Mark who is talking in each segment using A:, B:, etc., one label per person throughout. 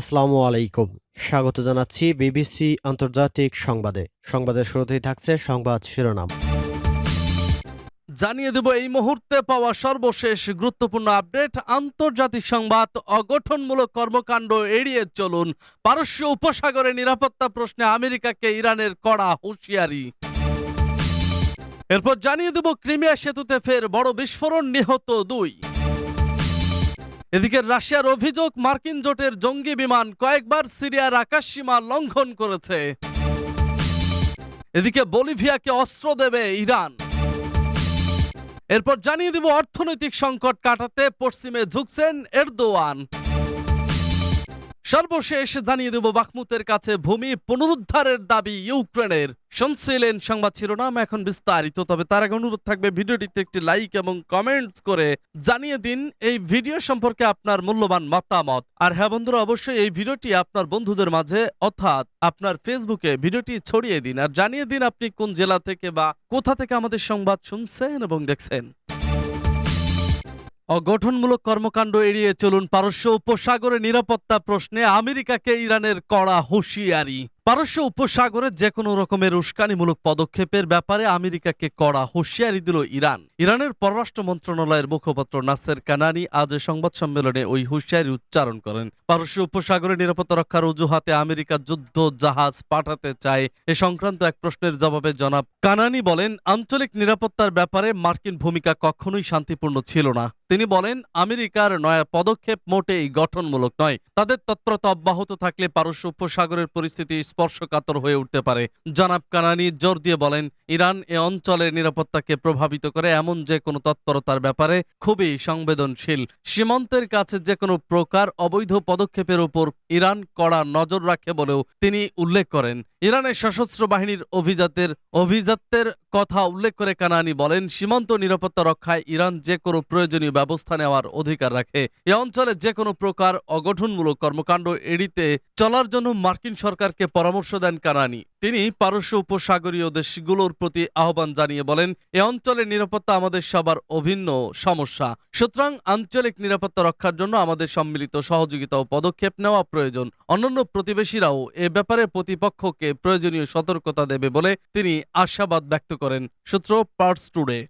A: আসসালামু আলাইকুম। স্বাগত জানাচ্ছি বিবিসি আন্তর্জাতিক সংবাদে। সংবাদের শুরুতেই থাকছে সংবাদ শিরোনাম।
B: জানিয়ে দেব এই মুহূর্তে পাওয়া সর্বশেষ গুরুত্বপূর্ণ আপডেট। আন্তর্জাতিক সংবাদ অগঠনমূলক কর্মকাণ্ড এড়িয়ে চলুন। পারস্য উপসাগরে নিরাপত্তা প্রশ্নে আমেরিকাকে ইরানের কড়া হুঁশিয়ারি। এরপর জানিয়ে দেব ক্রিমিয়া সেতুতে ফের বড় বিস্ফোরণ নিহত দুই। এদিকে রাশিয়ার অভিযোগ, মার্কিন জোটের জঙ্গি বিমান কয়েকবার সিরিয়ার আকাশসীমা লঙ্ঘন করেছে। এদিকে বলিভিয়াকে অস্ত্র দেবে ইরান। এরপর জানিয়ে দিব, অর্থনৈতিক সংকট কাটাতে পশ্চিমে ঝুঁকছেন এরদোয়ান। সর্বশেষ জানিয়ে দেব বাখমুতের কাছে ভূমি পুনরুদ্ধারের দাবি ইউক্রেনের। শুনছিলেন সংবাদ শিরোনাম, এখন বিস্তারিত। তবে তার আগে অনুরোধ থাকবে ভিডিওটিতে একটি লাইক এবং কমেন্টস করে জানিয়ে দিন এই ভিডিও সম্পর্কে আপনার মূল্যবান মতামত। আর হ্যাঁ বন্ধুরা, অবশ্যই এই ভিডিওটি আপনার বন্ধুদের মাঝে, অর্থাৎ আপনার ফেসবুকে ভিডিওটি ছড়িয়ে দিন। আর জানিয়ে দিন আপনি কোন জেলা থেকে বা কোথা থেকে আমাদের সংবাদ শুনছেন এবং দেখছেন। অগঠনমূলক কর্মকাণ্ড এড়িয়ে চলুন পারস্য উপসাগরে নিরাপত্তা প্রশ্নে আমেরিকাকে ইরানের কড়া হুঁশিয়ারি। পারস্য উপসাগরে যে কোনো রকমের উস্কানিমূলক পদক্ষেপের ব্যাপারে আমেরিকাকে কড়া হুঁশিয়ারি দিল ইরান। ইরানের পররাষ্ট্র মন্ত্রণালয়ের মুখপাত্র নাসের কানানি আজ সংবাদ সম্মেলনে ওই হুঁশিয়ারি উচ্চারণ করেন। পারস্য উপসাগরে নিরাপত্তা রক্ষার অজুহাতে আমেরিকা যুদ্ধ জাহাজ পাঠাতে চায় এ সংক্রান্ত এক প্রশ্নের জবাবে জনাব কানানি বলেন, আঞ্চলিক নিরাপত্তার ব্যাপারে মার্কিন ভূমিকা কখনোই শান্তিপূর্ণ ছিল না। তিনি বলেন, আমেরিকার নয়া পদক্ষেপ মোটেই গঠনমূলক নয়। তাদের তৎপরতা অব্যাহত থাকলে পারস্য উপসাগরের পরিস্থিতি স্পর্শকাতর হয়ে উঠতে পারে। জনাব কানানি জোর দিয়ে বলেন, ইরান এ অঞ্চলের নিরাপত্তাকে প্রভাবিত করে এমন যে কোনো তৎপরতার ব্যাপারে খুবই সংবেদনশীল। সীমান্তের কাছে যে কোনো প্রকার অবৈধ পদক্ষেপের উপর ইরান কড়া নজর রাখে বলেও তিনি উল্লেখ করেন। ইরানের সশস্ত্র বাহিনীর অভিজাতের, অভিজাত্যের কথা উল্লেখ করে কানানি বলেন, সীমান্ত নিরাপত্তা রক্ষায় ইরান যে কোনো প্রয়োজনীয় ব্যবস্থা নেওয়ার অধিকার রাখে। এ অঞ্চলে যে কোনো প্রকার অগঠনমূলক কর্মকাণ্ড এড়িতে চলার জন্য মার্কিন সরকারকে পরামর্শ দেন কানানি। তিনি পারস্য উপসাগরীয় দেশগুলোর প্রতি আহ্বান জানিয়ে বলেন, এ অঞ্চলের নিরাপত্তা আমাদের সবার অভিন্ন সমস্যা। সুতরাং আঞ্চলিক নিরাপত্তা রক্ষার জন্য আমাদের সম্মিলিত সহযোগিতা ও পদক্ষেপ নেওয়া প্রয়োজন। অন্যান্য প্রতিবেশীরাও এ ব্যাপারে প্রতিপক্ষকে প্রয়োজনীয় সতর্কতা দেবে বলে তিনি আশাবাদ ব্যক্ত করেন। সূত্র পার্টস টুডে।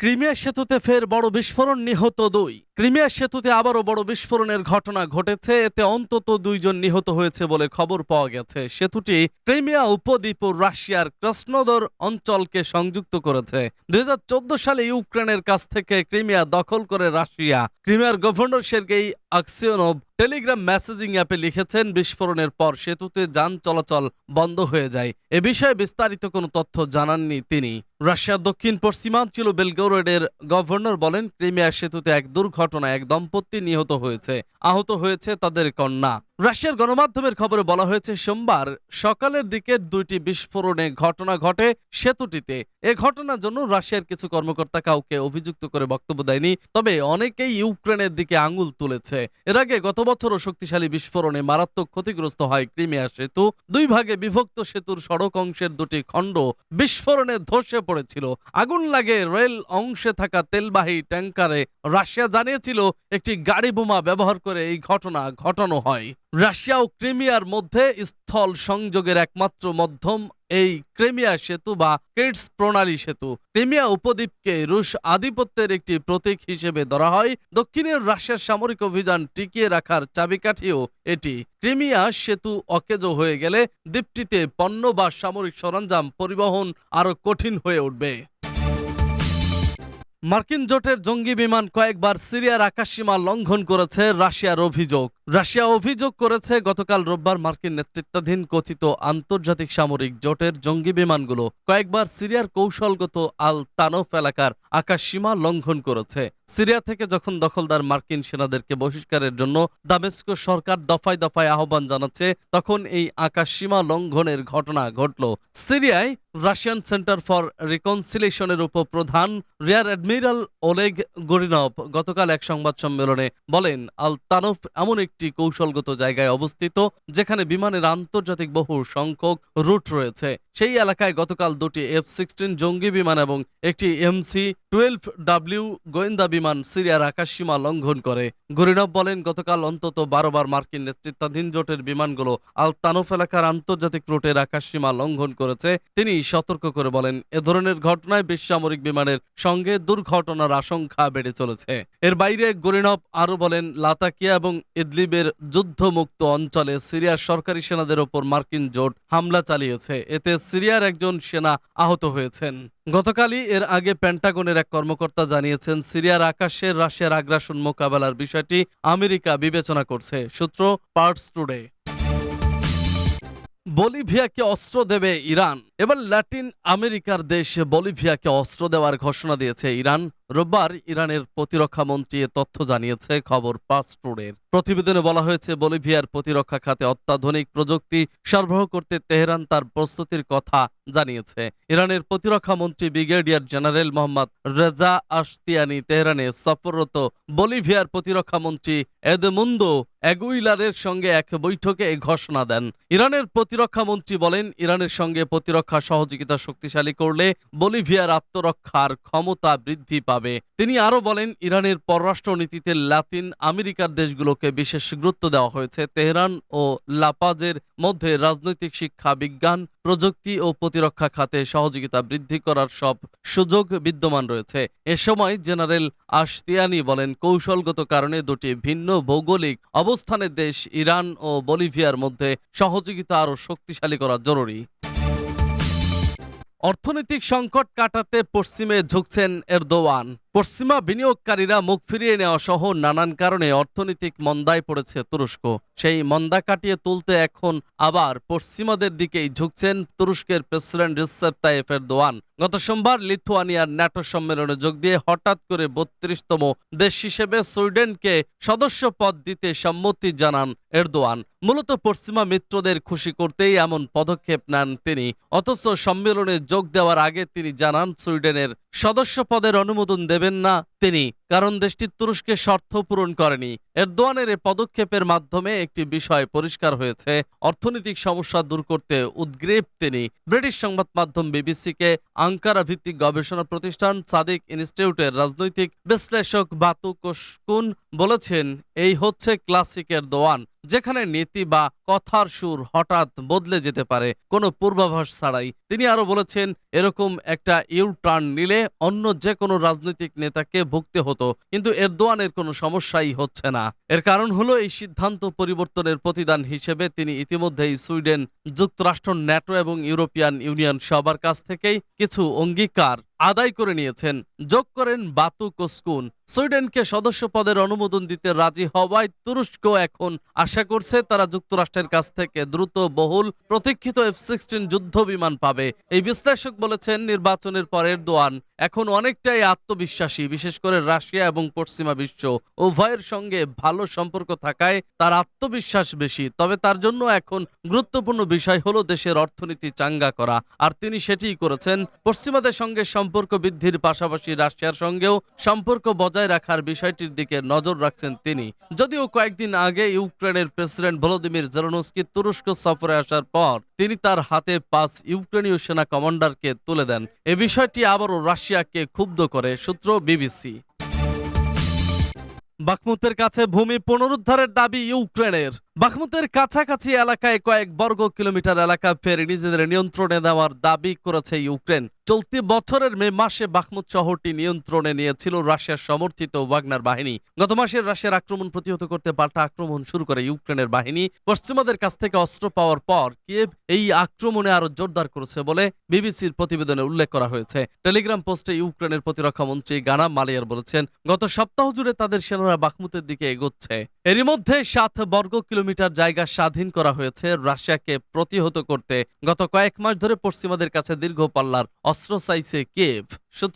B: ক্রিমিয়া সেতুতে ফের বড় বিস্ফোরণ নিহত দুই। ক্রিমিয়া সেতুতে আবারও বড় বিস্ফোরণের ঘটনা ঘটেছে। এতে অন্তত দুইজন নিহত হয়েছে বলে খবর পাওয়া গেছে। সেতুটি ক্রিমিয়া উপদ্বীপ ও রাশিয়ার ক্রসনোদর অঞ্চলকে সংযুক্ত করেছে। দু হাজার চোদ্দ সালে ইউক্রেনের কাছ থেকে ক্রিমিয়া দখল করে Russia. ক্রিমিয়ার governor Sergei Aksyonov Telegram messaging অ্যাপে লিখেছেন, বিস্ফোরণের পর সেতুতে যান চলাচল বন্ধ হয়ে যায়। এ বিষয়ে বিস্তারিত কোনো তথ্য জানাননি তিনি। রাশিয়ার দক্ষিণ পশ্চিমাঞ্চল বেলগোরেডের গভর্নর বলেন ক্রিমিয়া সেতুতে এক দুর্ঘটনায় এক দম্পতি নিহত হয়েছে। আহত হয়েছে তাদের কন্যা। রাশিয়ার গণমাধ্যমের খবরে বলা হয়েছে, সোমবার সকালের দিকে দুইটি বিস্ফোরণে ঘটনা ঘটে সেতুটিতে। এ ঘটনার জন্য রাশিয়ার কিছু কর্মকর্তা কাউকে অভিযুক্ত করে বক্তব্য দেয়নি, তবে অনেকেই ইউক্রেনের দিকে আঙুল তুলেছে। এর আগে গত বছরও শক্তিশালী বিস্ফোরণে মারাত্মক ক্ষতিগ্রস্ত হয় ক্রিমিয়া সেতু। দুই ভাগে বিভক্ত সেতুর সড়ক অংশের দুটি খণ্ড বিস্ফোরণে ধসে পড়েছিল। আগুন লাগে রেল অংশে থাকা তেলবাহী ট্যাঙ্কারে। রাশিয়া জানিয়েছিল, একটি গাড়ি বোমা ব্যবহার করে এই ঘটনা ঘটানো হয়। রাশিয়া ও ক্রিমিয়ার মধ্যে স্থল সংযোগের একমাত্র মধ্যম এই ক্রিমিয়া সেতু বা কেটস প্রণালী সেতু। ক্রিমিয়া উপদ্বীপকে রুশ আধিপত্যের একটি প্রতীক হিসেবে ধরা হয়। দক্ষিণের রাশিয়ার সামরিক অভিযান টিকিয়ে রাখার চাবিকাঠিও এটি। ক্রিমিয়া সেতু অকেজো হয়ে গেলে দ্বীপটিতে পণ্য বা সামরিক সরঞ্জাম পরিবহন আরও কঠিন হয়ে উঠবে। মার্কিন জোটের জঙ্গি বিমান কয়েকবার সিরিয়ার আকাশসীমা লঙ্ঘন করেছে রাশিয়ার অভিযোগ। রাশিয়া অভিযোগ করেছে, গতকাল রোববার মার্কিন নেতৃত্বাধীন কথিত আন্তর্জাতিক সামরিক জোটের জঙ্গি বিমানগুলো কয়েকবার সিরিয়ার কৌশলগত আল তানফ এলাকার আকাশসীমা লঙ্ঘন করেছে। সিরিয়া থেকে যখন দখলদার মার্কিন সেনাদেরকে বহিষ্কারের জন্য দামেস্ক সরকার দফায় দফায় আহ্বান জানাচ্ছে, তখন এই আকাশ সীমা লঙ্ঘনের ঘটনা ঘটল। সিরিয়ায় রাশিয়ান সেন্টার ফর রিকনসিলেশনের উপপ্রধান রিয়ার অ্যাডমিরাল ওলেগ গরিনভ গতকাল এক সংবাদ সম্মেলনে বলেন, আল তানফ এমন কৌশলগত জায়গায় অবস্থিত যেখানে বিমানের আন্তর্জাতিক বহু সংখ্যক রুট রয়েছে। সেই এলাকায় গতকাল দুটি এফ সিক্সটিন জঙ্গি বিমান এবং একটি এমসি টুয়েলভ ডাব্লিউ গোয়েন্দা বিমান সিরিয়ার আকাশসীমা লঙ্ঘন করে। গরিনব বলেন, গতকাল অন্তত বারোবার মার্কিন নেতৃত্বাধীন জোটের বিমানগুলো আল তানোফ এলাকার আন্তর্জাতিক রুটের আকাশসীমা লঙ্ঘন করেছে। তিনি সতর্ক করে বলেন, এ ধরনের ঘটনায় বেসামরিক বিমানের সঙ্গে দুর্ঘটনার আশঙ্কা বেড়ে চলেছে। এর বাইরে গরিনব আরও বলেন, লাতাকিয়া এবং ইদলিবের যুদ্ধমুক্ত অঞ্চলে সিরিয়ার সরকারি সেনাদের ওপর মার্কিন জোট হামলা চালিয়েছে। এতে সিরিয়ার একজন সেনা আহত হয়েছেন। গতকালই এর আগে পেন্টাগনের এক কর্মকর্তা জানিয়েছেন, সিরিয়ার আকাশে রাশিয়ার আগ্রাসন মোকাবেলার বিষয়টি আমেরিকা বিবেচনা করছে, সূত্র পার্টস টুডে। বলিভিয়াকে অস্ত্র দেবে ইরান। এবার ল্যাটিন আমেরিকার দেশ বলিভিয়াকে অস্ত্র দেওয়ার ঘোষণা দিয়েছে ইরান। রোববার ইরানের প্রতিরক্ষা মন্ত্রী তথ্য জানিয়েছে, খবর পাঁচ টুডের প্রতিবেদনে বলা হয়েছে, বলিভিয়ার প্রতিরক্ষা খাতে অত্যাধুনিক প্রযুক্তি সরবরাহ করতে তেহরান তার প্রস্তুতির কথা জানিয়েছে। ইরানের প্রতিরক্ষা মন্ত্রী brigadier general Mohammad Reza Ashtiani তেহরানে সফররত বলিভিয়ার প্রতিরক্ষা মন্ত্রী এদমুন্দো এগুইলারের সঙ্গে এক বৈঠকে ঘোষণা দেন। ইরানের প্রতিরক্ষা মন্ত্রী বলেন, ইরানের সঙ্গে প্রতিরক্ষা সহযোগিতা শক্তিশালী করলে বলিভিয়ার আত্মরক্ষার ক্ষমতা বৃদ্ধি পাবে। তিনি আরও বলেন, ইরানের পররাষ্ট্রনীতিতে লাতিন আমেরিকার দেশগুলোকে বিশেষ গুরুত্ব দেওয়া হয়েছে। তেহরান ও লাপাজের মধ্যে রাজনৈতিক শিক্ষা, বিজ্ঞান, প্রযুক্তি ও প্রতিরক্ষা খাতে সহযোগিতা বৃদ্ধি করার সব সুযোগ বিদ্যমান রয়েছে। এ সময় জেনারেল আশতিয়ানি বলেন, কৌশলগত কারণে দুটি ভিন্ন ভৌগোলিক অবস্থানের দেশ ইরান ও বলিভিয়ার মধ্যে সহযোগিতা আরও শক্তিশালী করা জরুরি। অর্থনৈতিক সংকট কাটাতে পশ্চিমে ঝুঁকছেন এরদোয়ান। পশ্চিমা বিনিয়োগকারীরা মুখ ফিরিয়ে নেওয়া সহ নানান কারণে অর্থনৈতিক মন্দায় পড়েছে তুরস্ক। সেই মন্দা কাটিয়ে তুলতে এখন আবার পশ্চিমাদের দিকেই ঝুঁকছেন তুরস্কের প্রেসিডেন্ট রিসেপ তাইফ এরদোয়ান। গত সোমবার লিথুয়ানিয়ার ন্যাটো সম্মেলনে যোগ দিয়ে হঠাৎ করে বত্রিশতম দেশ হিসেবে সুইডেনকে সদস্য পদ দিতে সম্মতি জানান এরদোয়ান। মূলত পশ্চিমা মিত্রদের খুশি করতেই এমন পদক্ষেপ নেন তিনি। অথচ সম্মেলনে যোগ দেওয়ার আগে তিনি জানান সুইডেনের সদস্য পদের অনুমোদন দেবেন না তিনি, কারণ দেশটি তুরস্কের স্বার্থ পূরণ করেনি। এরদোয়ানের এ পদক্ষেপের মাধ্যমে একটি বিষয় পরিষ্কার হয়েছে, অর্থনৈতিক সমস্যা দূর করতে উদ্গ্রীব তিনি। ব্রিটিশ সংবাদ মাধ্যম বিবিসিকে আঙ্কারা ভিত্তিক গবেষণা প্রতিষ্ঠান সাদিক ইনস্টিটিউটের রাজনৈতিক বিশ্লেষক বাতু কোশকুন বলেছেন, এই হচ্ছে ক্লাসিকের দোয়ান যেখানে নীতি বা কথার সুর হঠাৎ বদলে যেতে পারে, কোনো পূর্বাভাস ছাড়াই। তিনি আরও বলেছেন, এরকম একটা ইউ টার্ন নিলে অন্য যে কোনো রাজনৈতিক নেতাকে ভুগতে হতো, কিন্তু এরদোয়ানের কোনো সমস্যাই হচ্ছে না। এর কারণ হলো, এই সিদ্ধান্ত পরিবর্তনের প্রতিদান হিসেবে তিনি ইতিমধ্যেই সুইডেন, যুক্তরাষ্ট্র, ন্যাটো এবং ইউরোপিয়ান ইউনিয়ন সবার কাছ থেকেই কিছু অঙ্গীকার আদায় করে নিয়েছেন। যোগ করেন বাতু কোস্কুন সুইডেনকে সদস্য পদের অনুমোদন দিতে রাজি হওয়ায় তুরস্ক এখন আশা করছে তারা যুক্তরাষ্ট্রের কাছ থেকে দ্রুত বহুল প্রতীক্ষিত এফ সিক্সটিন যুদ্ধ বিমান পাবে। এই বিশ্লেষক বলেছেন, নির্বাচনের পরের দোয়ান এখন অনেকটাই আত্মবিশ্বাসী, বিশেষ করে রাশিয়া এবং পশ্চিমা বিশ্ব। উভয়ের সঙ্গে ভালো সম্পর্ক থাকায় তার আত্মবিশ্বাস বেশি। তবে তার জন্য এখন গুরুত্বপূর্ণ বিষয় হলো দেশের অর্থনীতি চাঙ্গা করা। আর তিনি সেটিই করেছেন, পশ্চিমাদের সঙ্গে সম্পর্ক বৃদ্ধির পাশাপাশি রাশিয়ার সঙ্গেও সম্পর্ক বজায় রাখার বিষয়টির দিকে নজর রাখছেন তিনি। যদিও কয়েকদিন আগে ইউক্রেনের প্রেসিডেন্ট ভলোদিমির জেলনস্কি তুরস্ক সফরে আসার পর তিনি তার হাতে পাঁচ ইউক্রেনীয় সেনা কমান্ডারকে তুলে দেন। এ বিষয়টি আবারও রাশিয়াকে ক্ষুব্ধ করে, সূত্র বিবিসি। বাকমুতের কাছে ভূমি পুনরুদ্ধারের দাবি ইউক্রেনের। বাখমুতের কাছাকাছি এলাকায় কয়েক বর্গ কিলোমিটার এলাকা ফের নিজেদের নিয়ন্ত্রণে নেওয়ার দাবি করেছে ইউক্রেন। চলতি বছরের মে মাসে বাখমুত শহরটি নিয়ন্ত্রণে নিয়েছিল রাশিয়ার সমর্থিত ওয়াগনার বাহিনী। গত মাসে রাশিয়ার আক্রমণ প্রতিহত করতে পাল্টা আক্রমণ শুরু করে ইউক্রেনের বাহিনী। পশ্চিমাদের কাছ থেকে অস্ত্র পাওয়ার পর কিয়েভ এই আক্রমণে আরও জোরদার করেছে বলে বিবিসির প্রতিবেদনে উল্লেখ করা হয়েছে। টেলিগ্রাম পোস্টে ইউক্রেনের প্রতিরক্ষা মন্ত্রী গানা মালিয়ার বলেছেন, গত সপ্তাহ জুড়ে তাদের সেনারা বাখমুতের দিকে এগোচ্ছে। এরই মধ্যে সাত বর্গ কিলোমিটার জায়গা স্বাধীন করা হয়েছে রাশিয়াকে প্রতিহত করতে। গত কয়েক মাস ধরে পশ্চিমাদের কাছে দীর্ঘ পাল্লার অস্ত্র চাইছে কেভ সূত্র